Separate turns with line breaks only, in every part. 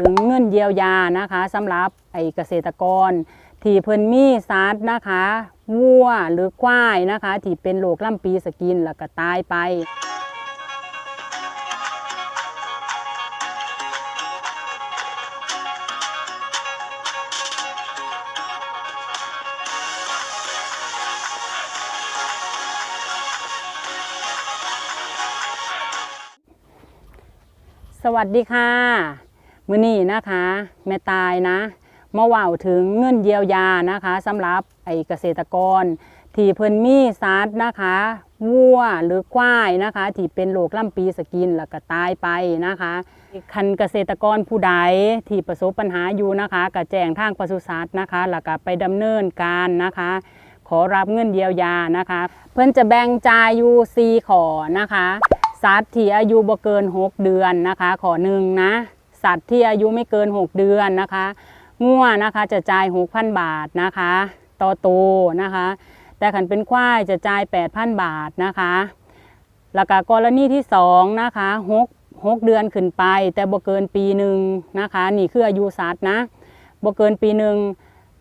ถึงเงินเยียวยานะคะสำหรับไอ้เกษตรกร ที่เพิ่นมีสัตว์นะคะวัวหรือควายนะคะ ที่เป็นโรคล่ำปีสกินแล้วก็ตายไปสวัสดีค่ะ มื้อนี้นะคะแม่ตายนะมาเว่าถึงเงินเยียวยานะคะสำหรับไอ้เกษตรกร ที่เพิ่นมีสัตว์นะคะวัวหรือควายนะคะ ที่เป็นโรคลำปีสกินแล้วก็ตายไปนะคะคันเกษตรกรผู้ใดที่ประสบปัญหาอยู่นะคะก็แจ้งทางปศุสัตว์นะคะแล้วก็ไปดำเนินการนะคะ ขอรับเงินเยียวยานะคะ เพื่อนจะแบ่งจ่ายอยู่4ขอนะคะสัตว์ที่อายุบ่เกิน 6 เดือนนะคะขอหนึ่งนะ สัตว์ที่อายุไม่เกิน 6 เดือนนะคะงัวนะคะจะจ่าย 6,000 บาทนะคะ ต่อโตนะคะ แต่ขันเป็นควายจะจ่าย 8,000 บาทนะคะแล้วก็กรณีที่2นะคะ6 6เดือนขึ้นไป แต่บ่เกินปีหนึ่งนะคะนี่คืออายุสัตว์นะบ่เกินปีหนึ่ง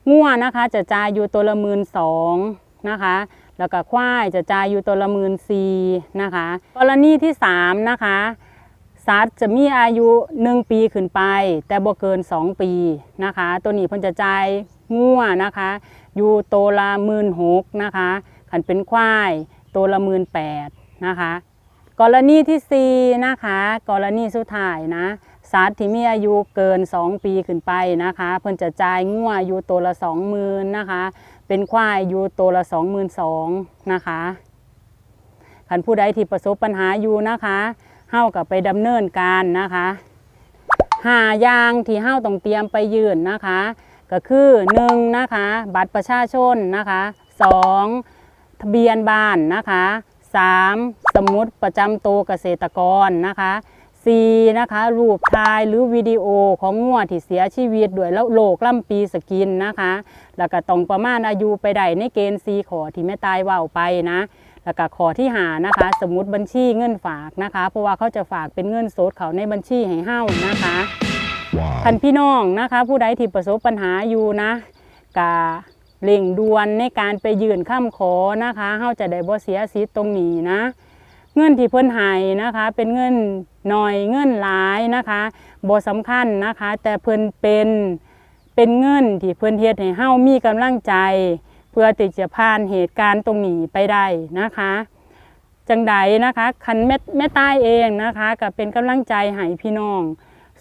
งัวนะคะจะจ่ายอยู่ตัวละหมื่นสองนะคะแล้วก็ควายจะจ่ายอยู่ตัวละหมื่นสี่นะคะ กรณีที่สามนะคะ สัตว์จะมีอายุหนึ่งปีขึ้นไป แต่บ่เกินสองปีนะคะ ตัวนี้เพิ่นจะจ่ายงัวนะคะ อยู่ตัวละหมื่นหกนะคะขันเป็นควายตัวละหมื่นแปดนะคะ กรณีที่สี่นะคะ กรณีสุดท้ายนะสัตว์ที่มีอายุเกิน 2 ปีขึ้นไปนะคะ เพิ่นจะจ่ายงัวอยู่ตัวละ20,000นะคะ เป็นควายอยู่ตัวละ22,000นะคะคันผู้ใดที่ประสบปัญหาอยู่นะคะ เฮากับไปดำเนินการนะคะหายางที่เฮาต้องเตรียมไปยื่นนะคะ ก็คือ1นะคะ บัตรประชาชนนะคะ2ทะเบียนบ้านนะคะ 3. สมุดประจำตัวเกษตรกรนะคะ 4. นะคะรูปถ่ายหรือวิดีโอของงัวที่เสียชีวิตด้วยแล้วโรคล่ำปีสกินนะคะ แล้วก็ต้องประมาณอายุไปได้ในเกณฑ์4ขอที่แม่ตายว่าไปนะ แล้วก็ขอที่หานะคะ สมุดบัญชีเงินฝากนะคะ เพราะว่าเขาจะฝากเป็นเงินสดเขาในบัญชีให้เฮ้านะคะคันพี่น้องนะคะ ผู้ใดที่ประสบปัญหาอยู่นะกะเร่งด่วนในการไปยื่นข้ามขอนะคะเฮาจะได้บ่เสียสิทธิ์ตรงนี้นะ เงินที่เพิ่นให้นะคะ เป็นเงินหน่อยเงินหลายนะคะบ่สำคัญนะคะ แต่เพิ่นเป็นเป็นเงินที่เพิ่นเฮ็ดให้เฮามีกำลังใจเพื่อที่จะผ่านเหตุการณ์ตรงนี้ไปได้นะคะ จังใดนะคะคันแม่แม่ตายเองนะคะก็เป็นกำลังใจให้พี่น้อง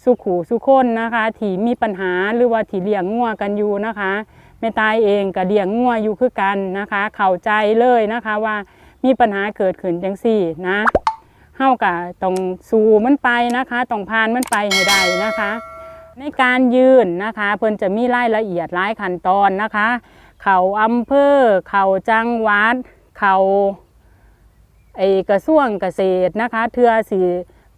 สุขูสุคนนะคะที่มีปัญหาหรือว่าที่เลี้ยงงัวกันอยู่นะคะแม่ตายเองก็เลี้ยงงัวอยู่คือกันนะคะ เข้าใจเลยนะคะว่ามีปัญหาเกิดขึ้นจังสี่นะเฮาก็ต้องสู้มันไปนะคะต้องผ่านมันไปให้ได้นะคะ ในการยืนนะคะ เพิ่นจะมีรายละเอียดหลายขั้นตอนนะคะ เขาอำเภอ เขาจังหวัด เขาไอกระทรวงเกษตรนะคะ เทือสิ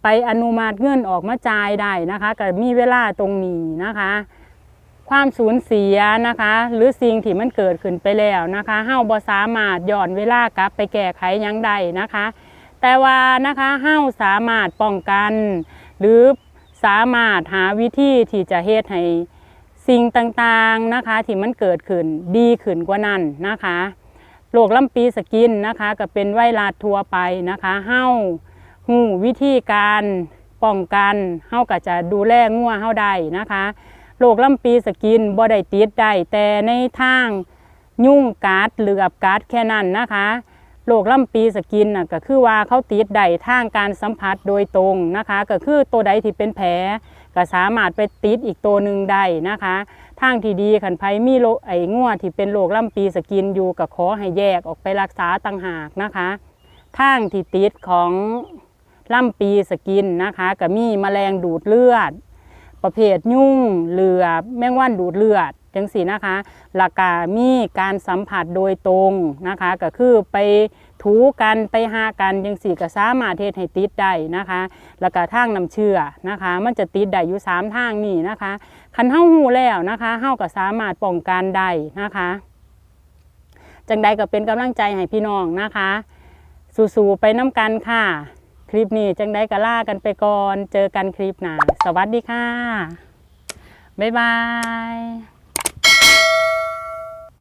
ไปอนุมัติเงินออกมาจ่ายได้นะคะก็มีเวลาตรงนี้นะคะ ความสูญเสียนะคะ หรือสิ่งที่มันเกิดขึ้นไปแล้วนะคะเฮาบ่สามารถย้อนเวลากลับไปแก้ไขยังใดนะคะ แต่ว่านะคะเฮาสามารถป้องกัน หรือสามารถหาวิธีที่จะเฮ็ดให้ สิ่งต่างๆนะคะที่มันเกิดขึ้นดีขึ้นกว่านั้นนะคะโรคลำปีสกินนะคะก็เป็นไวรัสทั่วไปนะคะเฮาหูวิธีการป้องกันเฮาก็จะดูแลงัวเฮาได้นะคะโรคลำปีสกินบ่ได้ติดได้แต่ในทางยุ่งกัดหรืออับกัดแค่นั้นนะคะโรคลำปีสกินน่ะก็คือว่าเขาติดได้ทางการสัมผัสโดยตรงนะคะ ก็คือตัวใดที่เป็นแผล ก็สามารถไปติดอีกตัวหนึ่งได้นะคะทางที่ดีขันไพมีโรคไอ้ง่วที่เป็นโรคล่ำปีสกินอยู่กับขอให้แยกออกไปรักษาต่างหากนะคะทางที่ติดของล่ำปีสกินนะคะก็มีแมลงดูดเลือด ประเภทยุ่งเหลือบแมงวันดูดเลือดจังสีนะคะหลักกามีการสัมผัสโดยตรงนะคะก็คือไปถูกันไปหากันจังสีก็สามารถเทศให้ติดได้นะคะแล้วก็ทางน้ำเชื่อนะคะ มันจะติดได้อยู่สามทางนี่นะคะคันเฮ้าหูแล้วนะคะเฮ้าก็สามารถป้องกันได้นะคะจังใดก็เป็นกำลังใจให้พี่น้องนะคะ สู้ๆไปน้ำกันค่ะ คลิปนี้จังได้ก็ล่ากันไปก่อน เจอกันคลิปหน้าสวัสดีค่ะ บ๊ายบาย